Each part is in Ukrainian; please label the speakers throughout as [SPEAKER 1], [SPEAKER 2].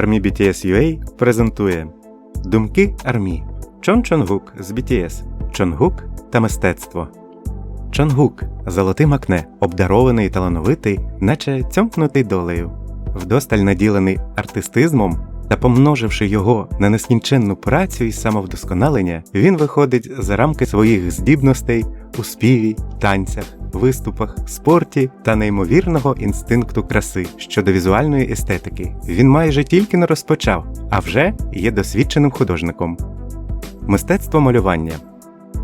[SPEAKER 1] Армі BTS UA презентує Думки Армі Чон Чонгук з BTS Чонгук та мистецтво. Чонгук золотим акне, обдарований і талановитий, наче цьомкнутий долею, вдосталь наділений артистизмом та помноживши його на нескінченну працю і самовдосконалення, він виходить за рамки своїх здібностей у співі, танцях, виступах, спорті та неймовірного інстинкту краси щодо візуальної естетики. Він майже тільки не розпочав, а вже є досвідченим художником. Мистецтво малювання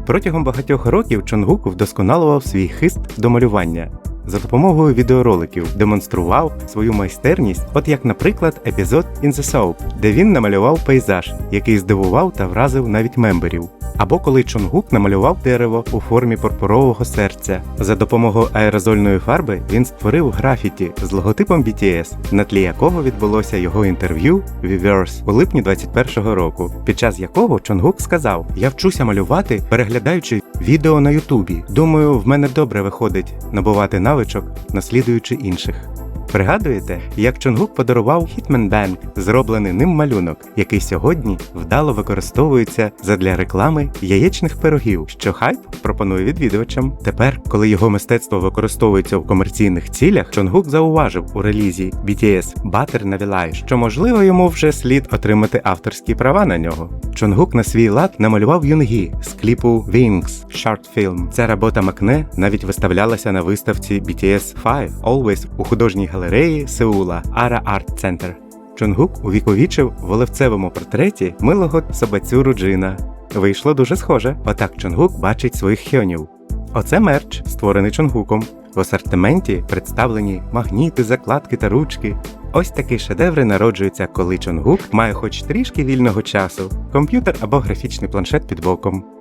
[SPEAKER 1] Протягом багатьох років Чонгук вдосконалював свій хист до малювання. За допомогою відеороликів демонстрував свою майстерність, от як, наприклад, епізод In the Soap, де він намалював пейзаж, який здивував та вразив навіть мемберів. Або коли Чонгук намалював дерево у формі пурпурового серця. За допомогою аерозольної фарби він створив графіті з логотипом BTS, на тлі якого відбулося його інтерв'ю Weverse у липні 21-го року, під час якого Чонгук сказав: Я вчуся малювати, переглядаючи відео на Ютубі. Думаю, в мене добре виходить набувати навичок, наслідуючи інших. Пригадуєте, як Чонгук подарував Hitman Bank, зроблений ним малюнок, який сьогодні вдало використовується задля реклами яєчних пирогів, що хайп пропонує відвідувачам. Тепер, коли його мистецтво використовується в комерційних цілях, Чонгук зауважив у релізі BTS Butter Navilai, що можливо йому вже слід отримати авторські права на нього. Чонгук на свій лад намалював Юнгі з кліпу Wings Short Film. Ця робота Макне навіть виставлялася на виставці BTS 5 Always у художній галереї Сеула Ara Art Center. Чонгук увіковічив в оливцевому портреті милого собацюру Джина. Вийшло дуже схоже. Отак Чонгук бачить своїх хьонів. Оце мерч, створений Чонгуком. В асортименті представлені магніти, закладки та ручки. Ось такі шедеври народжуються, коли Чонгук має хоч трішки вільного часу, комп'ютер або графічний планшет під боком.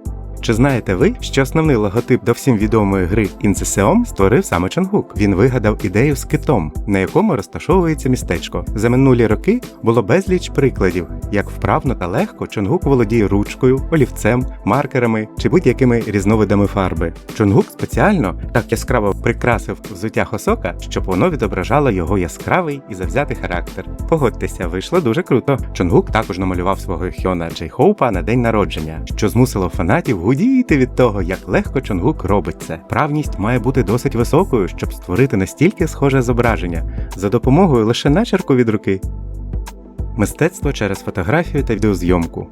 [SPEAKER 1] Чи знаєте ви, що основний логотип до всім відомої гри Інсесеом створив саме Чонгук? Він вигадав ідею з китом, на якому розташовується містечко. За минулі роки було безліч прикладів, як вправно та легко Чонгук володіє ручкою, олівцем, маркерами чи будь-якими різновидами фарби. Чонгук спеціально так яскраво прикрасив взуття Хосока, щоб воно відображало його яскравий і завзятий характер. Погодьтеся, вийшло дуже круто. Чонгук також намалював свого Хьона Джей Хоупа на день народження, що змусило фанатів гудіти від того, як легко Чонгук робить це. Правність має бути досить високою, щоб створити настільки схоже зображення за допомогою лише начерку від руки. Мистецтво через фотографію та відеозйомку.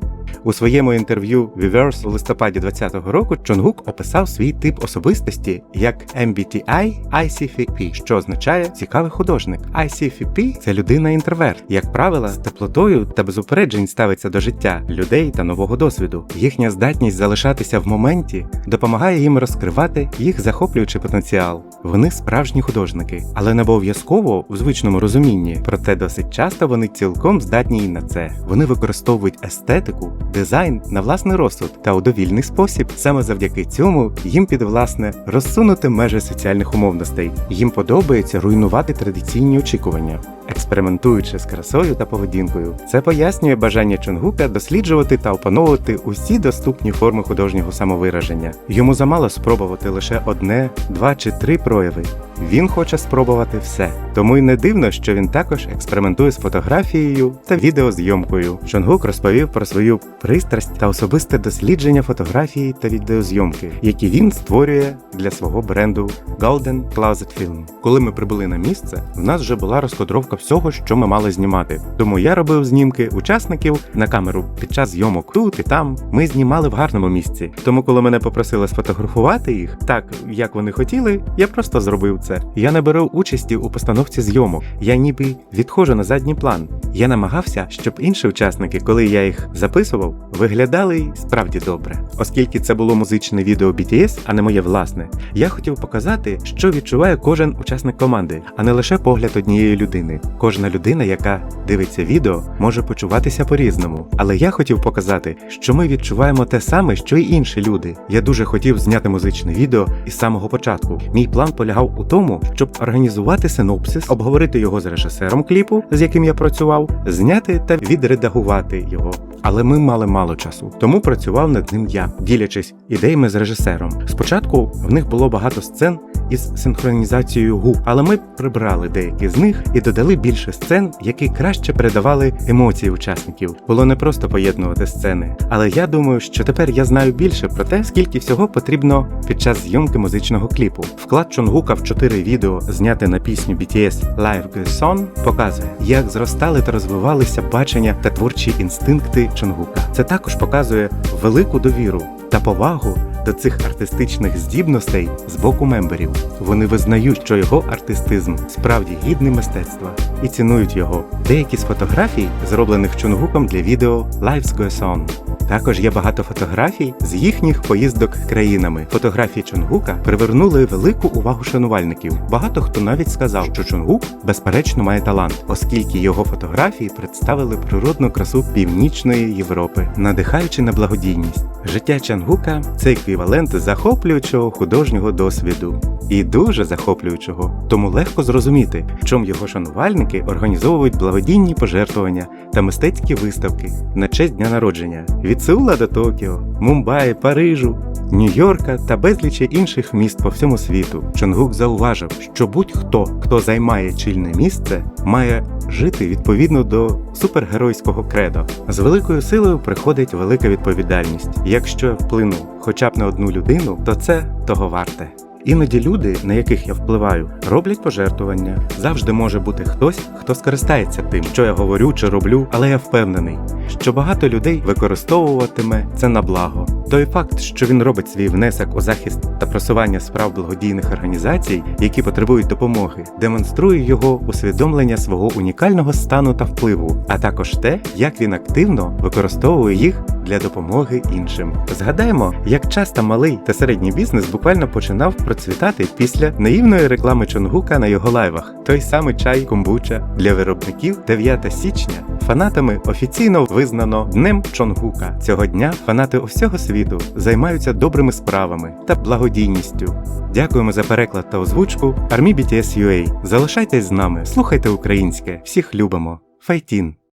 [SPEAKER 1] У своєму інтерв'ю Weverse у листопаді 2020 року Чонгук описав свій тип особистості як MBTI ICFP, що означає цікавий художник. ICFP – це людина-інтроверт, як правило, з теплотою та без упереджень ставиться до життя, людей та нового досвіду. Їхня здатність залишатися в моменті допомагає їм розкривати їх захоплюючий потенціал. Вони справжні художники, але не обов'язково в звичному розумінні. Проте досить часто вони цілком здатні і на це. Вони використовують естетику дизайн на власний розсуд та у довільний спосіб. Саме завдяки цьому їм підвласне розсунути межі соціальних умовностей. Їм подобається руйнувати традиційні очікування, експериментуючи з красою та поведінкою. Це пояснює бажання Чонгука досліджувати та опановувати усі доступні форми художнього самовираження. Йому замало спробувати лише одне, два чи три прояви. Він хоче спробувати все. Тому й не дивно, що він також експериментує з фотографією та відеозйомкою. Чонгук розповів про свою пристрасть та особисте дослідження фотографії та відеозйомки, які він створює для свого бренду Golden Closet Film. Коли ми прибули на місце, в нас вже була розкодровка всього, що ми мали знімати. Тому я робив знімки учасників на камеру під час зйомок тут і там. Ми знімали в гарному місці. Тому, коли мене попросили сфотографувати їх так, як вони хотіли, я просто зробив це. Я не беру участі у постановці зйомок. Я ніби відходжу на задній план. Я намагався, щоб інші учасники, коли я їх записував, виглядали справді добре. Оскільки це було музичне відео BTS, а не моє власне, я хотів показати, що відчуває кожен учасник команди, а не лише погляд однієї людини. Кожна людина, яка дивиться відео, може почуватися по-різному. Але я хотів показати, що ми відчуваємо те саме, що й інші люди. Я дуже хотів зняти музичне відео із самого початку. Мій план полягав у тому, щоб організувати синопсис, обговорити його з режисером кліпу, з яким я працював, зняти та відредагувати його. Але ми мали мало часу, тому працював над ним я, ділячись ідеями з режисером. Спочатку в них було багато сцен, із синхронізацією губ, але ми прибрали деякі з них і додали більше сцен, які краще передавали емоції учасників. Було не просто поєднувати сцени, але я думаю, що тепер я знаю більше про те, скільки всього потрібно під час зйомки музичного кліпу. Вклад Чонгука в чотири відео, зняте на пісню BTS Live Good Song, показує, як зростали та розвивалися бачення та творчі інстинкти Чонгука. Це також показує велику довіру та повагу до цих артистичних здібностей з боку мемберів. Вони визнають, що його артистизм справді гідний мистецтва і цінують його. Деякі з фотографій, зроблених чунгуком для відео Life's Goes On. Також є багато фотографій з їхніх поїздок країнами. Фотографії Чонгука привернули велику увагу шанувальників. Багато хто навіть сказав, що Чонгук безперечно має талант, оскільки його фотографії представили природну красу північної Європи, надихаючи на благодійність. Життя Чонгука це еквівалент захоплюючого художнього досвіду. І дуже захоплюючого, тому легко зрозуміти, в чому його шанувальники організовують благодійні пожертвування та мистецькі виставки на честь дня народження від Сеула до Токіо, Мумбаї, Парижу, Нью-Йорка та безлічі інших міст по всьому світу. Чонгук зауважив, що будь-хто, хто займає чільне місце, має жити відповідно до супергеройського кредо. З великою силою приходить велика відповідальність. Якщо я вплину хоча б на одну людину, то це того варте. Іноді люди, на яких я впливаю, роблять пожертвування. Завжди може бути хтось, хто скористається тим, що я говорю чи роблю, але я впевнений, що багато людей використовуватиме це на благо. Той факт, що він робить свій внесок у захист та просування справ благодійних організацій, які потребують допомоги, демонструє його усвідомлення свого унікального стану та впливу, а також те, як він активно використовує їх для допомоги іншим. Згадаємо, як часто малий та середній бізнес буквально починав процвітати після наївної реклами Чонгука на його лайвах. Той самий чай комбуча для виробників 9 січня. Фанатами офіційно визнано Днем Чонгука. Цього дня фанати усього світу займаються добрими справами та благодійністю. Дякуємо за переклад та озвучку Армі BTS UA. Залишайтесь з нами, слухайте українське, всіх любимо. Файтін!